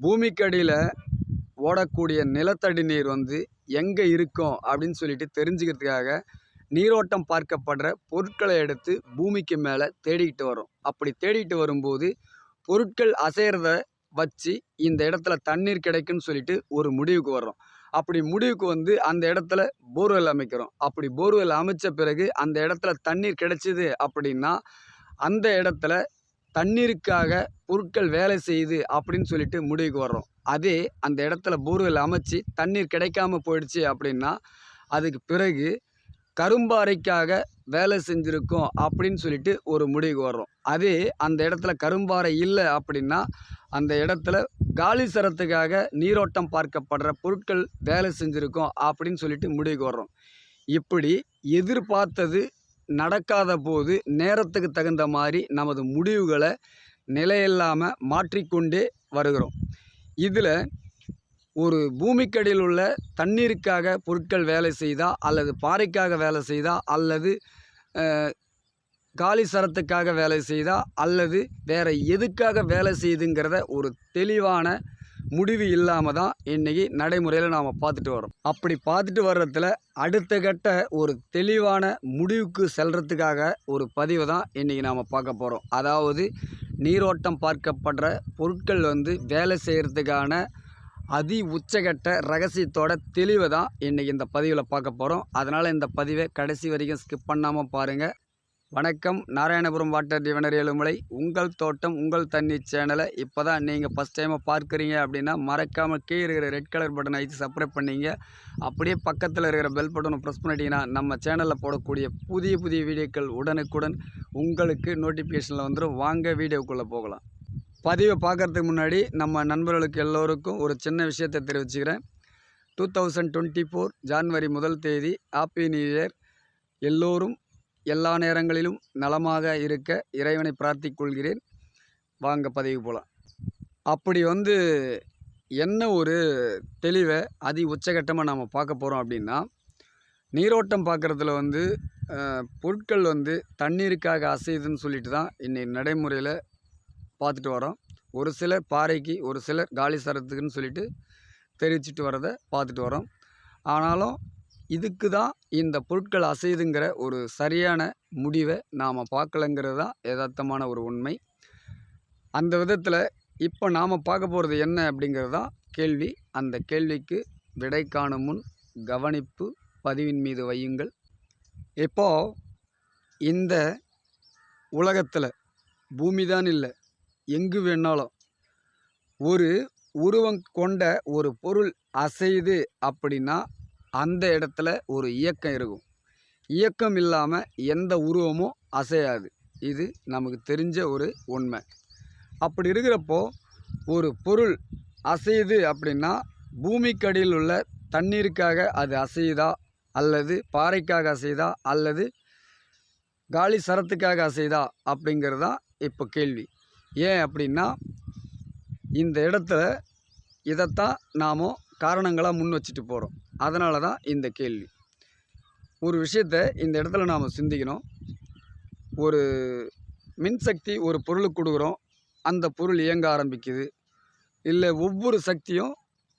பூமிக்கடியில் ஓடக்கூடிய நிலத்தடி நீர் வந்து எங்கே இருக்கும் அப்படின்னு சொல்லிட்டு தெரிஞ்சுக்கிறதுக்காக நீரோட்டம் பார்க்கப்படுற பொருட்களை எடுத்து பூமிக்கு மேலே தேடிக்கிட்டு வரோம் அப்படி தேடிக்கிட்டு வரும்போது பொருட்கள் அசைகிறத வச்சு இந்த இடத்துல தண்ணீர் கிடைக்குன்னு சொல்லிட்டு ஒரு முடிவுக்கு வர்றோம். அப்படி முடிவுக்கு வந்து அந்த இடத்துல போர்வெல் அமைக்கிறோம். அப்படி போர்வெல் அமைச்ச பிறகு அந்த இடத்துல தண்ணீர் கிடைச்சிது அப்படின்னா அந்த இடத்துல தண்ணீருக்காக பொருட்கள் வேலை செய்யுது அப்படின்னு சொல்லிட்டு முடிவுக்கு வர்றோம். அதே அந்த இடத்துல போர்வெல் அமைச்சு தண்ணீர் கிடைக்காம போயிடுச்சு அப்படின்னா அதுக்கு பிறகு கரும்பாறைக்காக வேலை செஞ்சுருக்கோம் அப்படின்னு சொல்லிட்டு ஒரு முடிவுக்கு வர்றோம். அதே அந்த இடத்துல கரும்பாறை இல்லை அப்படின்னா அந்த இடத்துல காலி சரத்துக்காக நீரோட்டம் பார்க்கப்படுற பொருட்கள் வேலை செஞ்சுருக்கோம் அப்படின்னு சொல்லிட்டு முடிவுக்கு வர்றோம். இப்படி எதிர்பார்த்தது நடக்காத போது நேரத்துக்கு தகுந்த மாதிரி நமது முடிவுகளை நிலையில்லாமல் மாற்றிக்கொண்டே வருகிறோம். இதில் ஒரு பூமிக்கடியில் உள்ள தண்ணீருக்காக பொருட்கள் வேலை செய்தால் அல்லது பாறைக்காக வேலை செய்தால் அல்லது காலி சரத்துக்காக வேலை செய்தால் அல்லது வேறு எதுக்காக வேலை செய்யுதுங்கிறத ஒரு தெளிவான முடிவு இல்லாமல் தான் இன்றைக்கி நடைமுறையில் நாம் பார்த்துட்டு வரோம் அப்படி பார்த்துட்டு வர்றதுல அடுத்த கட்ட ஒரு தெளிவான முடிவுக்கு செல்றதுக்காக ஒரு பதிவை தான் இன்றைக்கி நாம் பார்க்க போகிறோம் அதாவது நீரோட்டம் பார்க்கப்படுற பொருட்கள் வந்து வேலை செய்கிறதுக்கான அதி உச்சகட்ட ரகசியத்தோட தெளிவை தான் இன்றைக்கி இந்த பதிவில் பார்க்க போகிறோம் அதனால் இந்த பதிவை கடைசி வரைக்கும் ஸ்கிப் பண்ணாமல் பாருங்கள் வணக்கம். Narayanapuram water diviner Ezhumalai. உங்கள் தோட்டம் உங்கள் தண்ணி சேனலை இப்போ தான் நீங்கள் ஃபஸ்ட் டைமாக பார்க்குறீங்க அப்படின்னா மறக்காமல் கீழே இருக்கிற ரெட் கலர் பட்டனை அழுத்தி சப்ஸ்கிரைப் பண்ணீங்க. அப்படியே பக்கத்தில் இருக்கிற பெல் பட்டனை ப்ரெஸ் பண்ணிட்டீங்கன்னா நம்ம சேனலில் போடக்கூடிய புதிய புதிய வீடியோக்கள் உடனுக்குடன் உங்களுக்கு நோட்டிஃபிகேஷனில் வந்துடும் வாங்க வீடியோக்குள்ளே போகலாம். பதிவை பார்க்கறதுக்கு முன்னாடி நம்ம நண்பர்களுக்கு எல்லோருக்கும் ஒரு சின்ன விஷயத்தை தெரிவிச்சுக்கிறேன். Two thousand twenty four January முதல் தேதி ஹாப்பி நியூ இயர் எல்லோரும் எல்லா நேரங்களிலும் நலமாக இருக்க இறைவனை பிரார்த்திக் கொள்கிறேன் வாங்க பதிவு போகலாம் அப்படி வந்து என்ன ஒரு தெளிவை அதி உச்சகட்டமாக நாம் பார்க்க போகிறோம் அப்படின்னா நீரோட்டம் பார்க்குறதுல வந்து பொருட்கள் வந்து தண்ணீருக்காக அசையுதுன்னு சொல்லிட்டு தான் இன்னைக்கு நடைமுறையில் பார்த்துட்டு வரோம். ஒரு சிலர் பாறைக்கு ஒரு சிலர் காலி சரத்துக்குன்னு சொல்லிட்டு தெரிவிச்சிட்டு வரதை பார்த்துட்டு வரோம். ஆனாலும் இதுக்கு தான் இந்த பொருட்கள் அசையுதுங்கிற ஒரு சரியான முடிவை நாம் பார்க்கலங்கிறது தான் யதார்த்தமான ஒரு உண்மை. அந்த விதத்தில் இப்போ நாம் பார்க்க போகிறது என்ன அப்படிங்கிறது தான் கேள்வி. அந்த கேள்விக்கு விடை காணும் முன் கவனிப்பு பதிவின் மீது வையுங்கள். இப்போ இந்த உலகத்தில் பூமி தான் இல்லை எங்கு வேணாலும் ஒரு உருவம் கொண்ட ஒரு பொருள் அசையுது அப்படின்னா அந்த இடத்துல ஒரு இயக்கம் இருக்கும். இயக்கம் இல்லாமல் எந்த உருவமும் அசையாது. இது நமக்கு தெரிஞ்ச ஒரு உண்மை. அப்படி இருக்கிறப்போ ஒரு பொருள் அசையுது அப்படின்னா பூமிக்கடியில் உள்ள தண்ணீருக்காக அது அசையுதா? அல்லது பாறைக்காக அசையுதா? அல்லது காலி சரத்துக்காக அசையுதா? அப்படிங்கிறது தான் இப்போ கேள்வி. ஏன் அப்படின்னா இந்த இடத்துல இதைத்தான் நாம் காரணங்களாக முன் வச்சுட்டு போகிறோம் அதனால தான் இந்த கேள்வி. ஒரு விஷயத்தை இந்த இடத்துல நாம் சிந்திக்கணும். ஒரு மின்சக்தி ஒரு பொருளுக்கு கொடுக்குறோம். அந்த பொருள் இயங்க ஆரம்பிக்குது. இல்லை ஒவ்வொரு சக்தியும்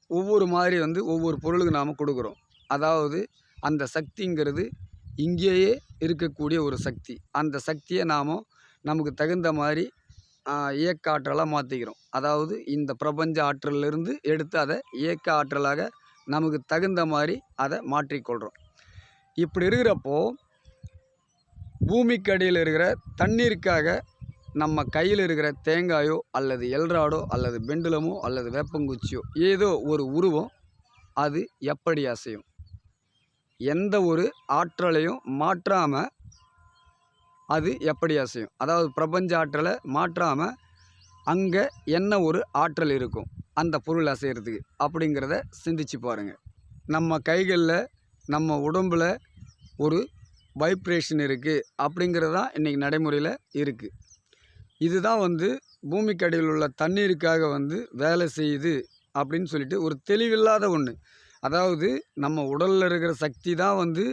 ஒவ்வொரு மாதிரி வந்து ஒவ்வொரு பொருளுக்கு நாம் கொடுக்குறோம். அதாவது அந்த சக்திங்கிறது இங்கேயே இருக்கக்கூடிய ஒரு சக்தி. அந்த சக்தியை நாம் நமக்கு தகுந்த மாதிரி இயக்க ஆற்றலாக மாற்றிக்கிறோம் அதாவது இந்த பிரபஞ்ச ஆற்றலிருந்து எடுத்து அதை இயக்க ஆற்றலாக நமக்கு தகுந்த மாதிரி அதை மாற்றிக்கொள்கிறோம் இப்படி இருக்கிறப்போ பூமிக்கு அடியில் இருக்கிற தண்ணீருக்காக நம்ம கையில் இருக்கிற தேங்காயோ அல்லது எல்ராடோ அல்லது பெண்டுலமோ அல்லது வேப்பங்குச்சியோ ஏதோ ஒரு உருவம் அது எப்படி அசையும்? எந்த ஒரு ஆற்றலையும் மாற்றாமல் அது எப்படி அசையும்? அதாவது பிரபஞ்ச ஆற்றலை மாற்றாமல் அங்கே என்ன ஒரு ஆற்றல் இருக்கும்? அந்த பொருள் அசைகிறதுக்கு அப்படிங்கிறத சிந்திச்சு பாருங்கள் நம்ம கைகளில் நம்ம உடம்பில் ஒரு வைப்ரேஷன் இருக்குது அப்படிங்கிறது தான் இன்றைக்கி நடைமுறையில் இருக்குது இதுதான் வந்து பூமிக்கடியில் உள்ள தண்ணீருக்காக வந்து வேலை செய்யுது அப்படின்னு சொல்லிட்டு ஒரு தெளிவில்லாத ஒன்று அதாவது நம்ம உடலில் இருக்கிற சக்தி தான் வந்து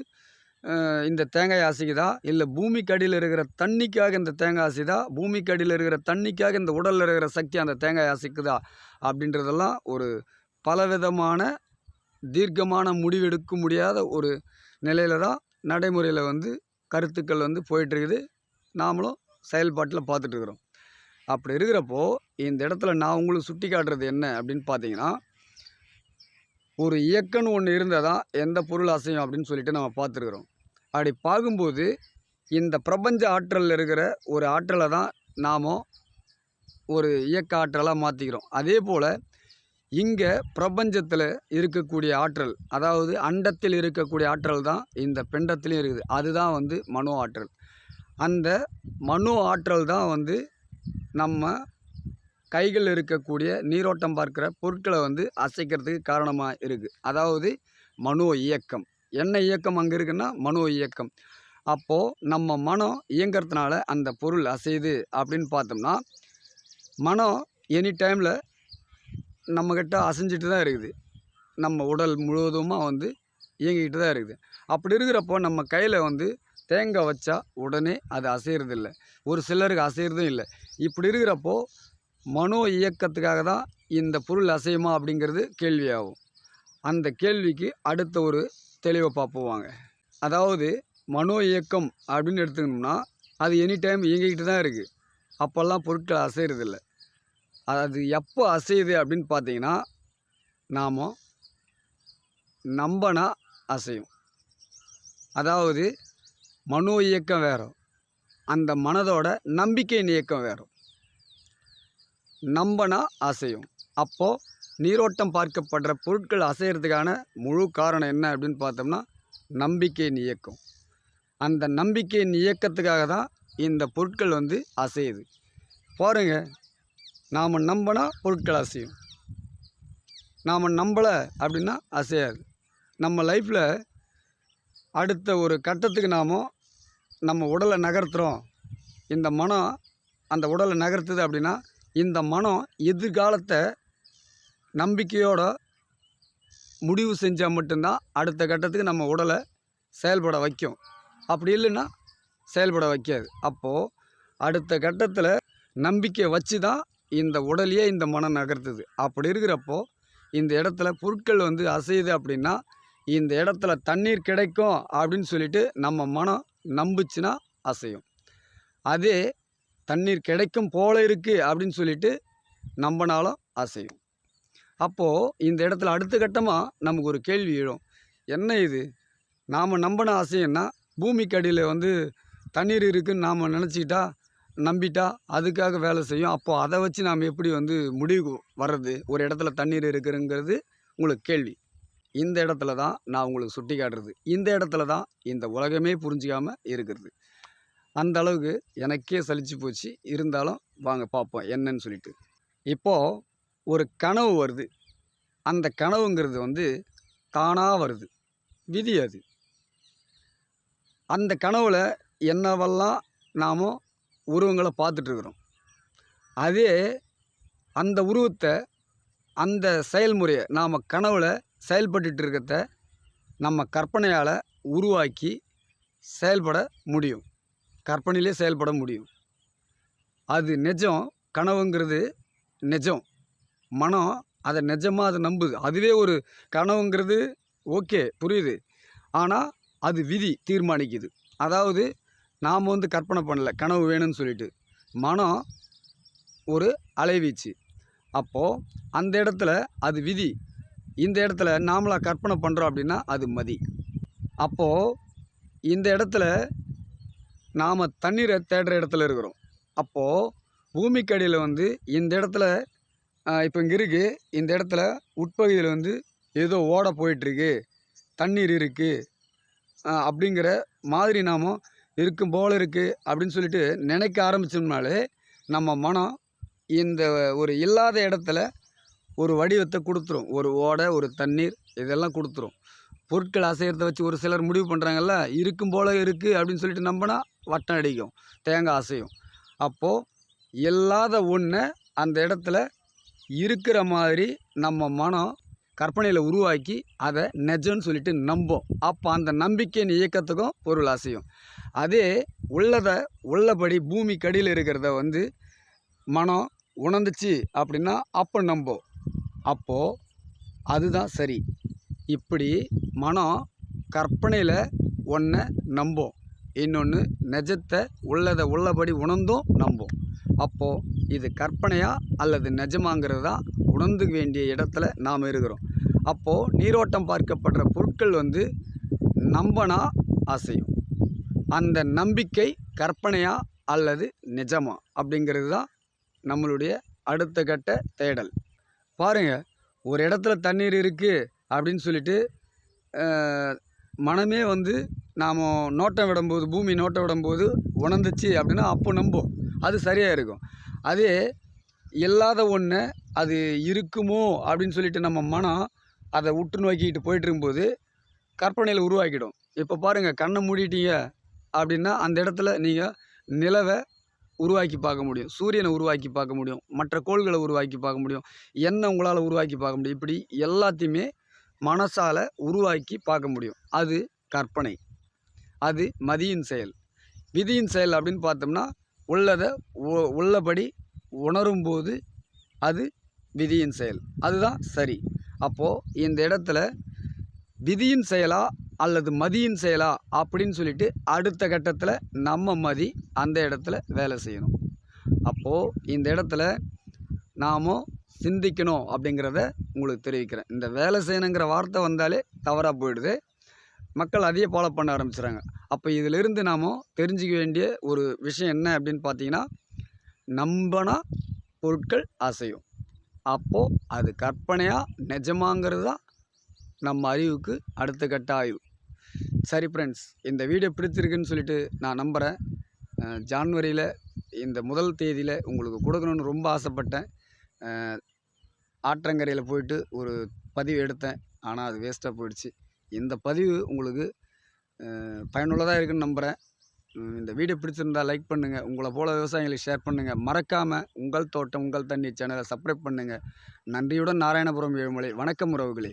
இந்த தேங்காய் அசைக்குதா இல்லை பூமிக்கு அடியில் இருக்கிற தண்ணிக்காக இந்த தேங்காய் அசைதா பூமிக்கு அடியில் இருக்கிற தண்ணிக்காக இந்த உடலில் இருக்கிற சக்தி அந்த தேங்காய் அசைக்குதா அப்படின்றதெல்லாம் ஒரு பலவிதமான தீர்க்கமான முடிவெடுக்க முடியாத ஒரு நிலையில் தான் நடைமுறையில் வந்து கருத்துக்கள் வந்து போயிட்டுருக்குது. நாமளும் செயல்பாட்டில் பார்த்துட்ருக்குறோம் அப்படி இருக்கிறப்போ இந்த இடத்துல நான் உங்களுக்கு சுட்டி காட்டுறது என்ன அப்படின்னு பார்த்தீங்கன்னா ஒரு இயக்கம்னு ஒன்று இருந்தால் தான் எந்த பொருள் அசையும் அப்படின்னு சொல்லிட்டு நம்ம பார்த்துருக்குறோம். அப்படி பார்க்கும்போது இந்த பிரபஞ்ச ஆற்றலில் இருக்கிற ஒரு ஆற்றலை தான் நாம் ஒரு இயக்க ஆற்றலாக மாற்றிக்கிறோம் அதே போல் இங்கே பிரபஞ்சத்தில் இருக்கக்கூடிய ஆற்றல் அதாவது அண்டத்தில் இருக்கக்கூடிய ஆற்றல் தான் இந்த பிண்டத்துலேயும் இருக்குது. அதுதான் வந்து மனோ ஆற்றல். அந்த மனோ ஆற்றல் தான் வந்து நம்ம கைகள் இருக்கக்கூடிய நீரோட்டம் பார்க்குற பொருட்களை வந்து அசைக்கிறதுக்கு காரணமாக இருக்குது அதாவது மனோ இயக்கம். என்ன இயக்கம் அங்கே இருக்குன்னா மனோ இயக்கம். அப்போது நம்ம மனம் இயங்கிறதுனால அந்த பொருள் அசையுது அப்படின்னு பார்த்தோம்னா மனம் எனி டைமில் நம்மக்கிட்ட அசைஞ்சிட்டு தான் இருக்குது. நம்ம உடல் முழுவதுமாக வந்து இயங்கிக்கிட்டு தான் இருக்குது. அப்படி இருக்கிறப்போ நம்ம கையில் வந்து தேங்காய் வச்சா உடனே அது அசைகிறதில்ல ஒரு சிலருக்கு அசைகிறதும் இல்லை. இப்படி இருக்கிறப்போ மனோ இயக்கத்துக்காக தான் இந்த பொருள் அசையுமா அப்படிங்கிறது கேள்வியாகும். அந்த கேள்விக்கு அடுத்த ஒரு தெளிவை பார்ப்போவாங்க அதாவது மனோ இயக்கம் அப்படின்னு எடுத்துக்கணும்னா அது எனி டைம் இயங்கிக்கிட்டு தான் இருக்குது அப்போல்லாம் பொருட்கள் அசைகிறதில்ல அது எப்போ அசையுது அப்படின்னு பார்த்தீங்கன்னா நாம் நம்பனா அசையும். அதாவது மனோ இயக்கம் வேறும் அந்த மனதோட நம்பிக்கையின் இயக்கம் வேறும் நம்பனா அசையும். அப்போது நீரோட்டம் பார்க்கப்படுற பொருட்கள் அசைகிறதுக்கான முழு காரணம் என்ன அப்படின்னு பார்த்தோம்னா நம்பிக்கையின் இயக்கம். அந்த நம்பிக்கையின் இயக்கத்துக்காக தான் இந்த பொருட்கள் வந்து அசையுது. பாருங்கள் நாம் நம்பினா பொருட்கள் அசையும். நாம் நம்பலை அப்படின்னா அசையாது. நம்ம லைஃப்பில் அடுத்த ஒரு கட்டத்துக்கு நாம் நம்ம உடலை நகர்த்துகிறோம் இந்த மனம் அந்த உடலை நகர்த்துது அப்படின்னா இந்த மனம் எதிர்காலத்தை நம்பிக்கையோட முடிவு செஞ்சால் மட்டும்தான் அடுத்த கட்டத்துக்கு நம்ம உடலை செயல்பட வைக்கும். அப்படி இல்லைன்னா செயல்பட வைக்காது. அப்போது அடுத்த கட்டத்தில் நம்பிக்கை வச்சு தான் இந்த உடலையே இந்த மனம் நகர்த்துது. அப்படி இருக்கிறப்போ இந்த இடத்துல பொருட்கள் வந்து அசையுது அப்படின்னா இந்த இடத்துல தண்ணீர் கிடைக்கும் அப்படின்னு சொல்லிட்டு நம்ம மனம் நம்புச்சுன்னா அசையும். அதே தண்ணீர் கிடைக்கும் போல இருக்குது அப்படின்னு சொல்லிட்டு நம்பினாலும் அசையும். அப்போது இந்த இடத்துல அடுத்த கட்டமாக நமக்கு ஒரு கேள்வி எழும். என்ன இது? நாம் நம்பின அசையம்னா பூமிக்கு அடியில் வந்து தண்ணீர் இருக்குன்னு நாம் நினச்சிக்கிட்டா நம்பிட்டா அதுக்காக வேலை செய்யும். அப்போது அதை வச்சு நாம் எப்படி வந்து முடிவுக்கு வர்றது? ஒரு இடத்துல தண்ணீர் இருக்குதுங்கிறது உங்களுக்கு கேள்வி. இந்த இடத்துல தான் நான் உங்களுக்கு சுட்டி காட்டுறது. இந்த இடத்துல தான் இந்த உலகமே புரிஞ்சிக்காமல் இருக்கிறது. அந்த அளவுக்கு எனக்கே சலிச்சு போச்சு. இருந்தாலும் வாங்க பார்ப்போம் என்னன்னு சொல்லிட்டு. இப்போது ஒரு கனவு வருது. அந்த கனவுங்கிறது வந்து தானாக வருது. விதி அது. அந்த கனவில் என்னவெல்லாம் நாம் உருவங்களை பார்த்துட்ருக்குறோம். அதே அந்த உருவத்தை அந்த செயல்முறையை நாம் கனவில் செயல்பட்டுட்டு இருக்கிறத நம்ம கற்பனையால் உருவாக்கி செயல்பட முடியும். கற்பனையிலே செயல்பட முடியும். அது நிஜம் கனவுங்கிறது நிஜம். மனம் அதை நிஜமாக அதை நம்புது. அதுவே ஒரு கனவுங்கிறது ஓகே புரியுது. ஆனால் அது விதி தீர்மானிக்குது. அதாவது நாம் வந்து கற்பனை பண்ணல. கனவு வேணும்னு சொல்லிட்டு. மனம் ஒரு அலைவீச்சு. அப்போது அந்த இடத்துல அது விதி. இந்த இடத்துல நாமளாக கற்பனை பண்ணுறோம் அப்படின்னா அது மதி. அப்போது இந்த இடத்துல நாம் தண்ணீரை தேடுற இடத்துல இருக்கிறோம். அப்போது பூமிக்கடியில் வந்து இந்த இடத்துல இப்போ இங்கே இருக்குது இந்த இடத்துல உட்பகுதியில் வந்து ஏதோ ஓட போயிட்டுருக்கு தண்ணீர் இருக்குது அப்படிங்கிற மாதிரி நாம் இருக்கும் போல் இருக்குது அப்படின்னு சொல்லிட்டு நினைக்க ஆரம்பிச்சோம்னாலே நம்ம மனம் இந்த ஒரு இல்லாத இடத்துல ஒரு வடிவத்தை கொடுத்துரும். ஒரு ஓடை ஒரு தண்ணீர் இதெல்லாம் கொடுத்துரும். பொருட்கள் அசைகிறத வச்சு ஒரு சிலர் முடிவு பண்ணுறாங்கல்ல இருக்கும் போல் இருக்குது அப்படின்னு சொல்லிட்டு நம்பினா வட்டம் அடிக்கும் தேங்காய் அசையும். அப்போது இல்லாத ஒன்றை அந்த இடத்துல இருக்கிற மாதிரி நம்ம மனம் கற்பனையில் உருவாக்கி அதை நெஜம்னு சொல்லிட்டு நம்போம். அப்போ அந்த நம்பிக்கையின் இயக்கத்துக்கும் பொருள் அசையும். அதே உள்ளதை உள்ளபடி பூமி கடியில் இருக்கிறத வந்து மனம் உணர்ந்துச்சு அப்படின்னா அப்போ நம்பும் அப்போது அதுதான் சரி. இப்படி மனம் கற்பனையில் ஒன்றை நம்பும் இன்னொன்று நிஜத்தை உள்ளதை உள்ளபடி உணர்ந்தும் நம்பும் அப்போது இது கற்பனையா அல்லது நிஜமாங்கிறது தான் உணர்ந்து வேண்டிய இடத்துல நாம் இருக்கிறோம். அப்போது நீரோட்டம் பார்க்கப்படுற பொருட்கள் வந்து நம்பனா அசையும். அந்த நம்பிக்கை கற்பனையா அல்லது நிஜமா அப்படிங்கிறது தான் நம்மளுடைய அடுத்த கட்ட தேடல். பாருங்கள் ஒரு இடத்துல தண்ணீர் இருக்குது அப்படின்னு சொல்லிட்டு மனமே வந்து நாம் நோட்டம் விடும்போது பூமி நோட்டம் விடும்போது உணர்ந்துச்சு அப்படின்னா அப்போ நம்பும் அது சரியாக இருக்கும். அதே இல்லாத ஒன்று அது இருக்குமோ அப்படின்னு சொல்லிட்டு நம்ம மனம் அதை உற்று நோக்கிட்டு போயிட்டு இருக்கும்போது கற்பனையில் உருவாக்கிடும். இப்போ பாருங்கள் கண்ணை மூடிட்டீங்க. அப்படின்னா அந்த இடத்துல நீங்கள் நிலவை உருவாக்கி பார்க்க முடியும். சூரியனை உருவாக்கி பார்க்க முடியும். மற்ற கோள்களை உருவாக்கி பார்க்க முடியும். என்ன உங்களால் உருவாக்கி பார்க்க முடியும். இப்படி எல்லாத்தையுமே மனசால் உருவாக்கி பார்க்க முடியும். அது கற்பனை. அது மதியின் செயல். விதியின் செயல் அப்படின்னு பார்த்தோம்னா உள்ளதை உள்ளபடி உணரும்போது அது விதியின் செயல். அதுதான் சரி. அப்போது இந்த இடத்துல விதியின் செயலாக அல்லது மதியின் செயலா அப்படின்னு சொல்லிட்டு அடுத்த கட்டத்தில் நம்ம மதி அந்த இடத்துல வேலை செய்யணும். அப்போது இந்த இடத்துல நாம் சிந்திக்கணும் அப்படிங்கிறத உங்களுக்கு தெரிவிக்கிறேன். இந்த வேலை செய்யணுங்கிற வார்த்தை வந்தாலே தவறாக போயிடுது. மக்கள் அதையே ஃபாலோ பண்ண ஆரம்பிச்சுறாங்க. அப்போ இதிலிருந்து நாம் தெரிஞ்சுக்க வேண்டிய ஒரு விஷயம் என்ன அப்படின்னு பார்த்தீங்கன்னா நம்பனா பொருட்கள் அசையும். அப்போது அது கற்பனையாக நிஜமாங்கிறது தான் நம்ம அறிவுக்கு அடுத்த கட்ட ஆய்வு. சரி ஃப்ரெண்ட்ஸ் இந்த வீடியோ பிடிச்சிருக்குன்னு சொல்லிட்டு நான் நம்புகிறேன் ஜான்வரியில் இந்த முதல் தேதியில் உங்களுக்கு கொடுக்கணும்னு ரொம்ப ஆசைப்பட்டேன். ஆற்றங்கரையில் போயிட்டு ஒரு பதிவு எடுத்தேன். ஆனால் அது வேஸ்ட்டாக போயிடுச்சு. இந்த பதிவு உங்களுக்கு பயனுள்ளதாக இருக்குன்னு நம்புகிறேன் இந்த வீடியோ பிடிச்சிருந்தா லைக் பண்ணுங்கள் உங்களை போல் விவசாயிகளுக்கு ஷேர் பண்ணுங்கள் மறக்காமல் உங்கள் தோட்டம் உங்கள் தண்ணி சேனலை சப்ஸ்கிரைப் பண்ணுங்கள் நன்றியுடன் நாராயணபுரம் ஏழுமலை. வணக்கம் உறவுகளே.